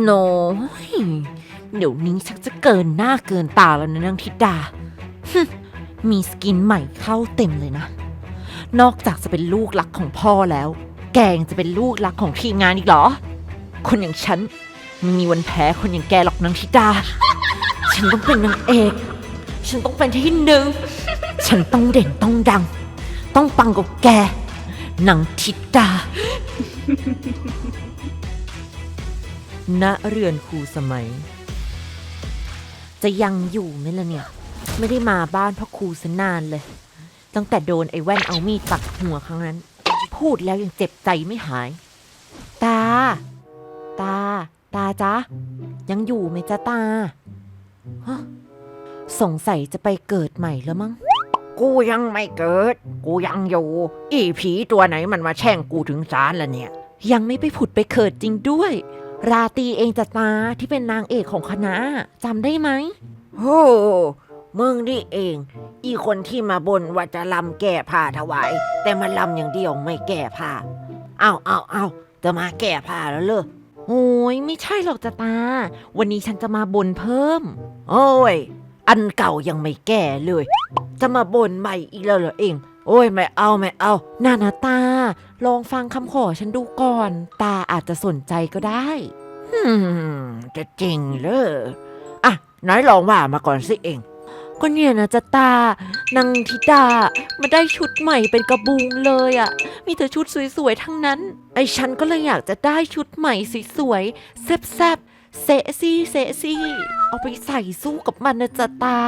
โนยเดี๋ยวนี้ชักจะเกินหน้าเกินตาแล้วนะนางธิดาฮมีสกินใหม่เข้าเต็มเลยนะ นอกจากจะเป็นลูกรักของพ่อแล้ว แกงจะเป็นลูกรักของทีมงานอีกเหรอ คนอย่างฉันไม่มีวันแพ้คนอย่างแกหรอกนางธิดา ฉันต้องเป็นนางเอก ฉันต้องเป็นที่หนึ่ง ฉันต้องเด่นต้องดัง ต้องปังกว่าแกนางธิดา ณเรือนครูสมัย จะยังอยู่ไหมล่ะเนี่ย ไม่ได้มาบ้านพ่อครูสนานเลย ตั้งแต่โดนไอ้แว่นเอามีดปักหัวครั้งนั้น พูดแล้วยังเจ็บใจไม่หาย ตา ตา ตาจ๊ะ ยังอยู่ไหมจ๊ะตาฮะสงสัยจะไปเกิดใหม่แล้วมั้ง กูยังไม่เกิด กูยังอยู่ อีผีตัวไหนมันมาแช่งกูถึงศาลละเนี่ย ยังไม่ไปผุดไปเกิดจริงด้วย ราตรีเองจะตาที่เป็นนางเอกของคณะจำได้ไหมโอ้มึงนี่เอง อีคนที่มาบนว่าจะลำแก่ผ้าถวาย แต่มันลำอย่างเดียวไม่แก่ผ้าเอาเอาเอาจะมาแก่ผ้าแล้วเลยโอ้ยไม่ใช่หรอกจ้ะตา วันนี้ฉันจะมาบนเพิ่ม โอ้ย อันเก่ายังไม่แก่เลย จะมาบนใหม่อีกแล้วเหรอเอง โอ้ยไม่เอาไม่เอานานาตา ลองฟังคำขอฉันดูก่อน ตาอาจจะสนใจก็ได้อืมจะจริงเลยอะไหนลองว่ามาก่อนสิเอง ก็เนี่ยนะจ๊ะตานางธิดามาได้ชุดใหม่เป็นกระบุงเลยอะ่ะ มีแต่ชุดสวยๆทั้งนั้น ไอ้ฉันก็เลยอยากจะได้ชุดใหม่สวยๆแซ่บๆ เซะซี่เซะซี่เอาไปใส่สู้กับมันนะจ๊ะตา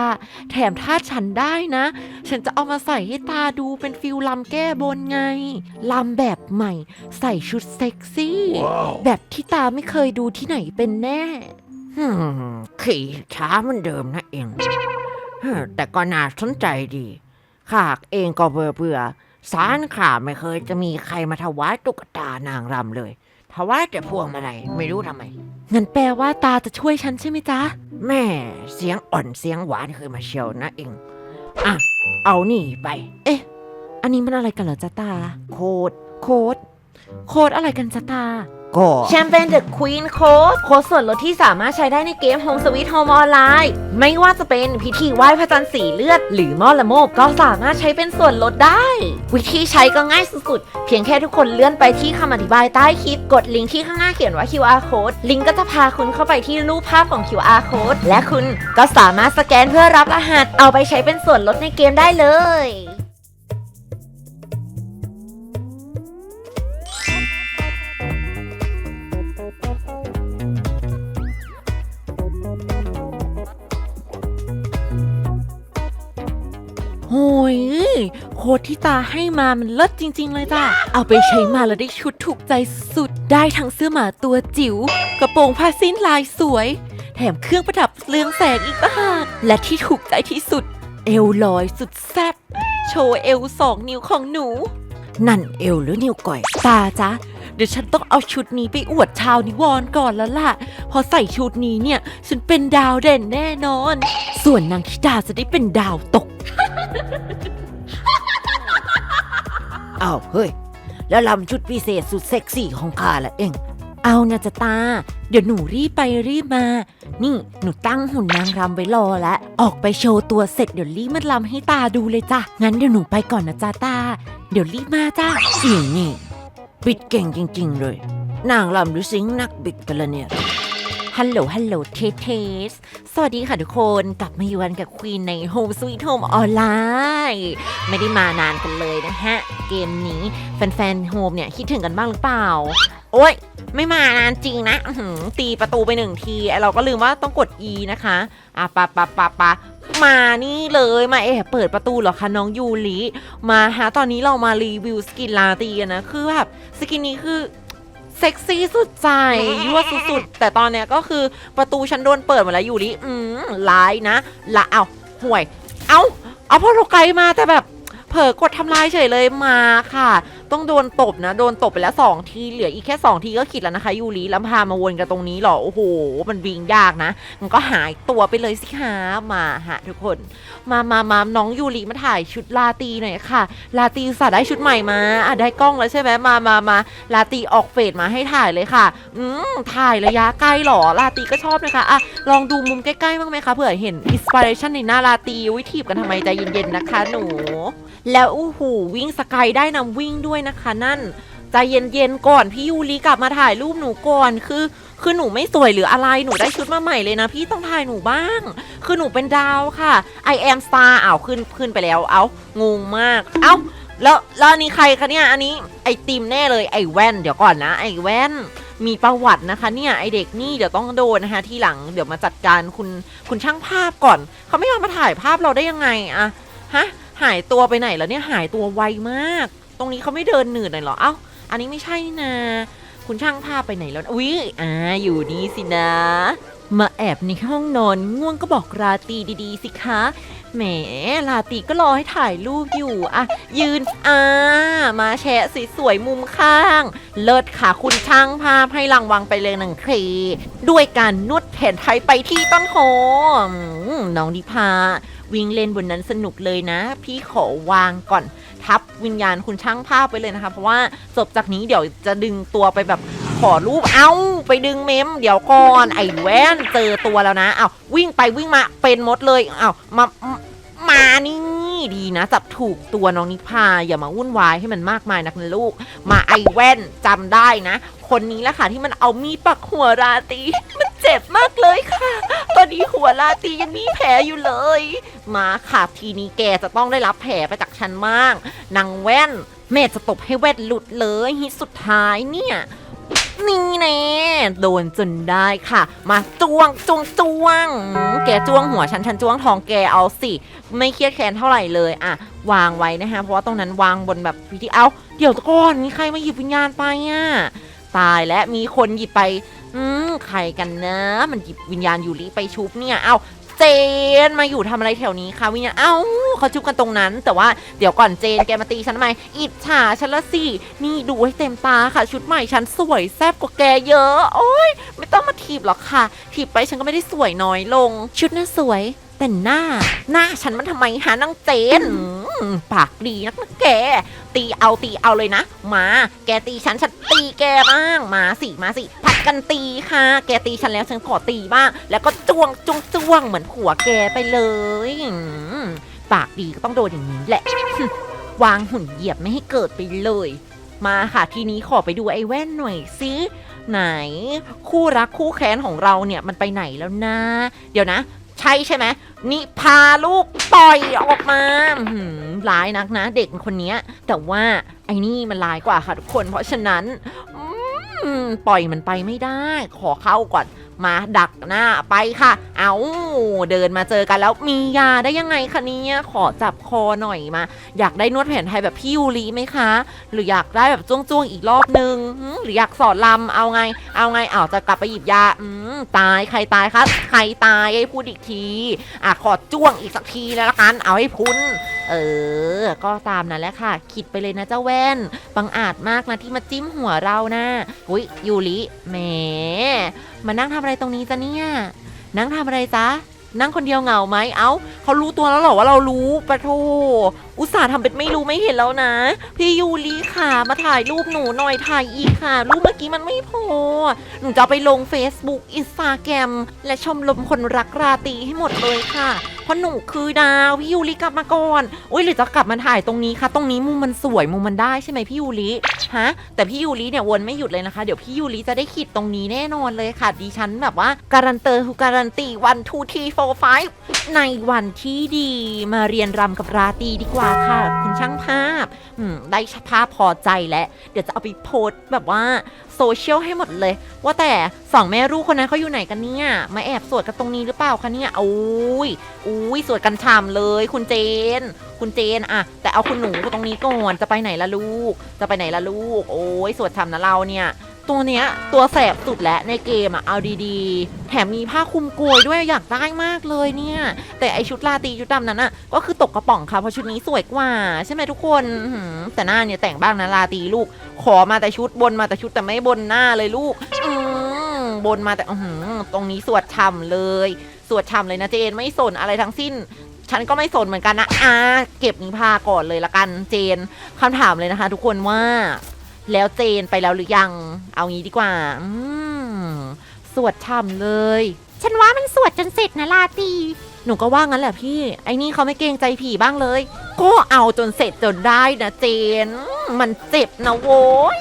แถมถ้าฉันได้นะ ฉันจะเอามาใส่ให้ตาดูเป็นฟิลลำแก้บนไงลำแบบใหม่ ใส่ชุดเซ็กซี่ แบบที่ตาไม่เคยดูที่ไหนเป็นแน่อืมขี่ช้าเหมือนเดิมนะเองเฮ้อแต่ก็น่าสนใจดีข้าเองก็เบื่อเบื่อๆสารข้าไม่เคยจะมีใครมาถวายตุ๊กตานางรำเลยถวายแต่พวงมาลัยไม่รู้ทำไม งั้นแปลว่าตาจะช่วยฉันใช่ไหมจ๊ะ แม่เสียงอ่อนเสียงหวานเคยมาเชียวนะเองอะเอานี่ไป เอ๊ะ อันนี้มันอะไรกันเหรอจ๊ะตา โคดโค้ดโค้ดอะไรกันจ๊ะตา ก็แชมเปญเดอะควีนโค้ดโค้ดส่วนลดที่สามารถใช้ได้ในเกม Home Sweet Home ออนไลน์ไม่ว่าจะเป็นพิธีไหว้พระจันทร์สีเลือด หรือหม้อละโมบก็สามารถใช้เป็นส่วนลดได้ วิธีใช้ก็ง่ายสุดๆ เพียงแค่ทุกคนเลื่อนไปที่คำอธิบายใต้คลิป กดลิงก์ที่ข้างหน้าเขียนว่า QR code ลิงก์ก็จะพาคุณเข้าไปที่รูปภาพของ QR code และคุณก็สามารถสแกนเพื่อรับรหัส เอาไปใช้เป็นส่วนลดในเกมได้เลย โค้ดที่ตาให้มามันเลิศจริง ๆ เลยจ้ะ เอาไปใช้มาแล้วได้ชุดถูกใจสุด ได้ทั้งเสื้อหมาตัวจิ๋ว กระโปรงผ้าสิ้นลายสวย แถมเครื่องประดับเรืองแสงอีกต่างหากและที่ถูกใจที่สุด เอวลอยสุดแซ่บ โชว์เอวสองนิ้วของหนู นั่นเอวหรือนิ้วก้อย ตาจ๊ะเดี๋ยวฉันต้องเอาชุดนี้ไปอวดชาวนิวรณ์ก่อนแล้วล่ะ พอใส่ชุดนี้เนี่ย ฉันเป็นดาวเด่นแน่นอน ส่วนนางธิดาจะได้เป็นดาวตก อ้าวเฮ้ย แล้วลำชุดพิเศษสุดเซ็กซี่ของข้าละเองเอานะจะตา เดี๋ยวหนูรีบไปรีบมา นี่หนูตั้งหุ่นนางรำไว้รอแล้ว ออกไปโชว์ตัวเสร็จเดี๋ยวรีบมาลำให้ตาดูเลยจ้ะ งั้นเดี๋ยวหนูไปก่อนนะจ๊ะตา เดี๋ยวรีบมาจ้ะอีนี่บิดเก่งจริง ๆ เลย นางลำหรือสิงนักบิดกันละเนี่ย ฮัลโหล ฮัลโหล เทสเทส สวัสดีค่ะทุกคน กลับมาอยู่กันกับควีนใน Home Sweet Home ออนไลน์ไม่ได้มานานกันเลยนะฮะ เกมนี้แฟนๆ Home เนี่ย คิดถึงกันบ้างหรือเปล่า โอ้ย ไม่มานานจริงนะตีประตูไปหนึ่งที เราก็ลืมว่าต้องกด E นะคะ อะปะปะปะปะมานี่เลยมาเอะเปิดประตูเหรอคะน้องยูริมาฮะตอนนี้เรามารีวิวสกินลาตีกันนะ คือแบบสกินนี้คือ เซ็กซี่สุดใจยั่วสุดๆ แต่ตอนเนี้ยก็คือประตูฉันโดนเปิดหมดแล้วอยู่ดิอืมร้ายนะละเอาห่วย เอาเอาพอโลไกมาแต่แบบ เผลอกดทำลายเฉยเลยมาค่ะ ต้องโดนตบนะ โดนตบไปแล้วสองทีเหลืออีกแค่สองทีก็ขิดแล้วนะคะ ยูริแล้วพามาวนกันตรงนี้เหรอ โอ้โห มันวิ่งยากนะ มันก็หายตัวไปเลยสิคะมาฮะทุกคน มามามาน้องยูริมาถ่ายชุดลาตีหน่อยค่ะ ลาตรีอุตสาห์ได้ชุดใหม่มาอะได้กล้องแล้วใช่ไหมมามามาลาตีออกเฟสมาให้ถ่ายเลยค่ะ อืมถ่ายระยะใกล้เหรอลาตีก็ชอบนะคะอะลองดูมุมใกล้ๆบ้างไหมคะเผื่อเห็นอินสปิเรชันในหน้าลาตีวิถีบกันทำไมใจเย็นๆนะคะหนู แล้วอู้หูวิ่งสกายได้นำวิ่งด้วยนะคะนั่นใจเย็นๆก่อนพี่ยูริกลับมาถ่ายรูปหนูก่อนคือ คือหนูไม่สวยหรืออะไรหนูได้ชุดมาใหม่เลยนะ พี่ต้องถ่ายหนูบ้าง คือหนูเป็นดาวค่ะ I am star อ้าวขึ้นขึ้นไปแล้ว เอางงมาก เอ้าแล้วแล้วอันนี้ใครคะเนี่ยอันนี้ไอติมแน่เลยไอแว่นเดี๋ยวก่อนนะ ไอแว่นมีประวัตินะคะเนี่ยไอเด็กนี่เดี๋ยวต้องโดนนะคะที่หลังเดี๋ยวมาจัดการคุณคุณช่างภาพก่อน เขาไม่ยอมมาถ่ายภาพเราได้ยังไงอะฮะ หายตัวไปไหนแล้วเนี่ยหายตัวไวมาก ตรงนี้เขาไม่เดินหนืดหน่อยหรอ เอ้า อันนี้ไม่ใช่นี่นาคุณช่างภาพไปไหนแล้ว อุ๊ย อ่า อยู่นี่สินะ มาแอบในห้องนอนง่วงก็บอกราตีดีๆ สิคะ แหม ราตีก็รอให้ถ่ายรูปอยู่ อะ ยืน อ่า มาแชะสวยๆมุมข้าง เลิศค่ะคุณช่างภาพให้รางวังไปเลยหนึ่งครีด้วยการนวดแผนไทยไปที่ต้นโพอืมน้องดิพา วิ่งเล่นบนนั้นสนุกเลยนะ พี่ขอวางก่อนทับวิญญาณคุณช่างภาพไปเลยนะคะ เพราะว่าจบจากนี้เดี๋ยวจะดึงตัวไปแบบขอรูปเอ้า ไปดึงเมม เดี๋ยวก่อนไอ้แว่นเจอตัวแล้วนะเอ้าวิ่งไปวิ่งมาเป็นมดเลยเอ้ามามามานี่ดีนะ จับถูกตัวน้องนิพาอย่ามาวุ่นวายให้มันมากมายนักนะลูก มาไอ้แว่นจำได้นะ คนนี้แหละค่ะที่มันเอามีดปักหัวราตีม เจ็บมากเลยค่ะ ตอนนี้หัวราตียังมีแผลอยู่เลย มาค่ะทีนี้แกจะต้องได้รับแผลไปจากฉันบ้างนางแว่น แม่จะตบให้แว่นหลุดเลยฮิตสุดท้ายเนี่ย นี่แน่โดนจนได้ค่ะ มาจ้วงจ้วงจ้วงอืมแกจ้วงหัวฉันฉันจ้วงทองแกเอาสิ ไม่เครียดแค้นเท่าไหร่เลยอะ วางไว้นะคะเพราะว่าตรงนั้นวางบนแบบวิธีเอาเดี๋ยวก่อนมีใครมาหยิบวิญญาณไปอะ ตายและมีคนหยิบไป ใครกันนะ มันหยิบวิญญาณยูริไปชุบเนี่ยเอาเจนมาอยู่ทำอะไรแถวนี้คะวิญญาณเอ้าเขาชุบกันตรงนั้น แต่ว่าเดี๋ยวก่อนเจนแกมาตีฉันทำไมอิจฉาฉันละสินี่ดูให้เต็มตาค่ะ ชุดใหม่ฉันสวยแซ่บกว่าแกเยอะ โอ้ยไม่ต้องมาถีบหรอกค่ะ ถีบไปฉันก็ไม่ได้สวยน้อยลง ชุดน่าสวยแต่หน้า หน้าฉันมันทำไมหานางเจน ปากดีนักนะแก ตีเอาตีเอาเลยนะ มา แกตีฉันฉันตีแกบ้าง มาสิมาสิผัดกันตีค่ะ แกตีฉันแล้วฉันขอตีบ้าง แล้วก็จ้วงจ้วงจ้วงเหมือนผัวแกไปเลยปากดีก็ต้องโดนอย่างนี้แหละ วางหุ่นเหยียบไม่ให้เกิดไปเลย มาค่ะทีนี้ขอไปดูไอ้แว่นหน่อยสิไหน คู่รักคู่แค้นของเราเนี่ยมันไปไหนแล้วนะ เดี๋ยวนะ ใช่ใช่ไหมนี่พาลูกปล่อยออกมาหือ ร้ายนักนะ เด็กคนนี้แต่ว่าไอ้นี่มันร้ายกว่าค่ะทุกคน เพราะฉะนั้นปล่อยมันไปไม่ได้ ขอเข้าก่อนมาดักหน้าไปค่ะ เอาเดินมาเจอกันแล้วมียาได้ยังไงคะเนี่ยขอจับคอหน่อยมา อยากได้นวดแผนไทยแบบพี่ยูรีไหมคะ หรืออยากได้แบบจ้วงๆอีกรอบนึง หรืออยากสอนลำเอาไง เอาไงเอาจะกลับไปหยิบยาอืม ตายใครตายคะใครตายให้พูดอีกทีอะขอจ้วงอีกสักทีแล้วละกันเอาให้พุ้นเออ ก็ตามนั้นแหละค่ะ คิดไปเลยนะเจ้าแว่น บังอาจมากนะที่มาจิ้มหัวเรานะ อุ้ยยูริแหมมานั่งทำอะไรตรงนี้จ้ะเนี่ย นั่งทำอะไรจ๊ะ นั่งคนเดียวเหงาไหม เอ้า เขารู้ตัวแล้วเหรอว่าเรารู้ปะโทอุตส่าห์ทำเป็นไม่รู้ไม่เห็นแล้วนะ พี่ยูริค่ะ มาถ่ายรูปหนูหน่อยถ่ายอีกค่ะ รูปเมื่อกี้มันไม่พอ หนูจะไปลง Facebook Instagram และชมรมคนรักราตรีให้หมดเลยค่ะ เพราะหนูคือดาว พี่ยูริกลับมาก่อนอุ้ยหรือจะกลับมาถ่ายตรงนี้คะตรงนี้มุมมันสวยมุมมันได้ใช่ไหมพี่ยูริฮะ แต่พี่ยูริเนี่ยวนไม่หยุดเลยนะคะ เดี๋ยวพี่ยูริจะได้ขีดตรงนี้แน่นอนเลยค่ะดิฉันแบบว่าการันเตอร์คือการันตีวันทูทีโฟร์ไฟ ในวันที่ดีมาเรียนรำกับราตรีดีกว่าค่ะ คุณช่างภาพอืมได้ภาพพอใจแล้ว เดี๋ยวจะเอาไปโพสต์แบบว่าโซเชียลให้หมดเลย ว่าแต่สองแม่ลูกคนนั้นเขาอยู่ไหนกันเนี่ย มาแอบสวดกันตรงนี้หรือเปล่าคะเนี่ยอุ้ยอุ้ยสวดกันฉ่ำเลย คุณเจน คุณเจนอะแต่เอาคุณหนูตรงนี้ก่อนจะไปไหนล่ะลูก จะไปไหนล่ะลูก โอ้ยสวดฉ่ำนะเราเนี่ย ตัวเนี้ยตัวแสบสุดแล้วในเกมอะเอาดีๆ แถมมีผ้าคลุมกลวยด้วยอยากได้มากเลยเนี่ย แต่ไอชุดลาตีชุดดำนั้นอะก็คือตกกระป๋องค่ะเพราะชุดนี้สวยกว่า ใช่ไหมทุกคนแต่หน้าเนี่ยแต่งบ้างนะลาตีลูก ขอมาแต่ชุดบนมาแต่ชุดแต่ไม่บนหน้าเลยลูกอืบนมาแต่อืตรงนี้สวดช่ำเลย สวดช่ำเลยนะเจนไม่สนอะไรทั้งสิ้นฉันก็ไม่สนเหมือนกันนะอ่าเก็บนิพาก่อนเลยละกันเจนคำถามเลยนะคะ ทุกคนว่า แล้วเจนไปแล้วหรือยัง เอางี้ดีกว่า อืมสวดช่ำเลย ฉันว่ามันสวดจนเสร็จนะลาตี หนูก็ว่างั้นแหละพี่ ไอ้นี่เขาไม่เกรงใจผีบ้างเลย ก็เอาจนเสร็จจนได้นะเจน มันเจ็บนะโว้ย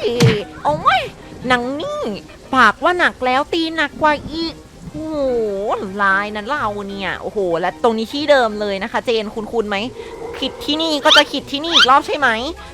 โอ้ยหนังนี่ปากว่าหนักแล้วตีหนักกว่าอีกโอ้โหลายนั้นเราเนี่ย โอ้โห และตรงนี้ที่เดิมเลยนะคะ เจนคุณคุณไหมขิดที่นี่ก็จะขิดที่นี่อีกรอบใช่ไหม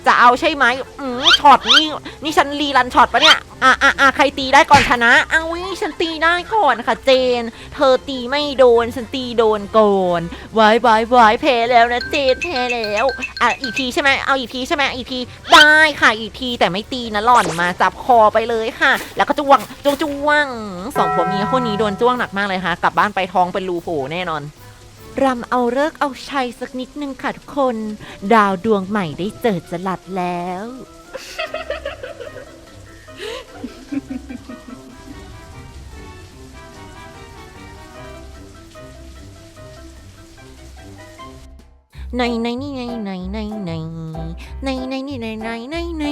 จะเอาใช่ไหม อืม ช็อตนี่นี่ฉันรีรันช็อตปะเนี่ยอะอะอะใครตีได้ก่อนชนะเอาวิฉันตีได้ก่อนค่ะเจน เธอตีไม่โดนฉันตีโดนก่อนวายวายวายแพ้แล้วนะเจนแพ้แล้วอะอีกทีใช่ไหมเอาอีกทีใช่ไหมอีกทีได้ค่ะอีกทีแต่ไม่ตีนะหล่อนมาจับคอไปเลยค่ะ แล้วก็จ้วงจ้วงจ้วงสองผัวเมียคู่นี้โดนจ้วงหนักมากเลยค่ะ กลับบ้านไปท้องเป็นรูโผแน่นอนรำเอาเลิกเอาชัยสักนิดนึงค่ะทุกคน ดาวดวงใหม่ได้เจิดจลัดแล้ว Ha ha ha! ในในนี่ในในในในในในนี่ในในในใน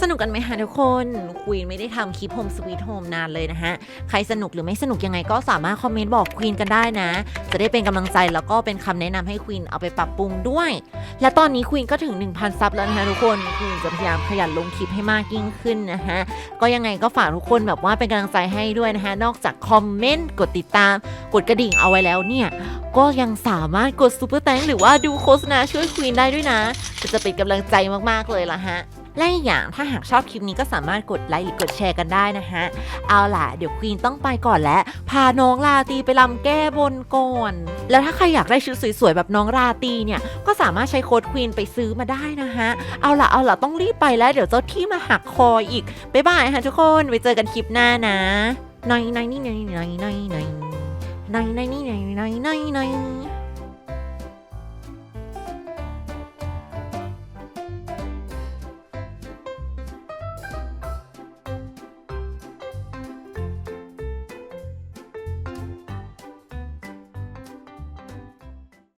สนุกกันไหมคะทุกคนควีนไม่ได้ทำคลิปโฮมสวีทโฮมนานเลยนะฮะ ใครสนุกหรือไม่สนุกยังไงก็สามารถคอมเมนต์บอกควีนกันได้นะ จะได้เป็นกำลังใจแล้วก็เป็นคำแนะนำให้ควีนเอาไปปรับปรุงด้วย และตอนนี้ควีนก็ถึง 1,000 ซับแล้วนะคะทุกคนควีนจะพยายามขยันลงคลิปให้มากยิ่งขึ้นนะฮะ ก็ยังไงก็ฝากทุกคนแบบว่าเป็นกำลังใจให้ด้วยนะคะนอกจากคอมเมนต์กดติดตาม กดกระดิ่งเอาไว้แล้วเนี่ยก็ยังสามารถกดซูเปอร์แตงหรือว่าดูโฆษณาช่วยควีนได้ด้วยนะจะจะเป็นกำลังใจมากๆเลยล่ะฮะ และอีกอย่างถ้าหากชอบคลิปนี้ก็สามารถกดไลค์หรือกดแชร์กันได้นะฮะ เอาล่ะ เดี๋ยวควีนต้องไปก่อนแล้ว พาน้องราตีไปลำแก้บนก่อน แล้วถ้าใครอยากได้ชุดสวยๆแบบน้องราตีเนี่ย ก็สามารถใช้โค้ดควีนไปซื้อมาได้นะฮะ เอาล่ะเอาล่ะต้องรีบไปแล้ว เดี๋ยวเจ้าที่มาหักคออีกบ๊ายบายฮะทุกคนไว้เจอกันคลิปหน้านะในในนี่ในในในในในในในนี่ในในในใน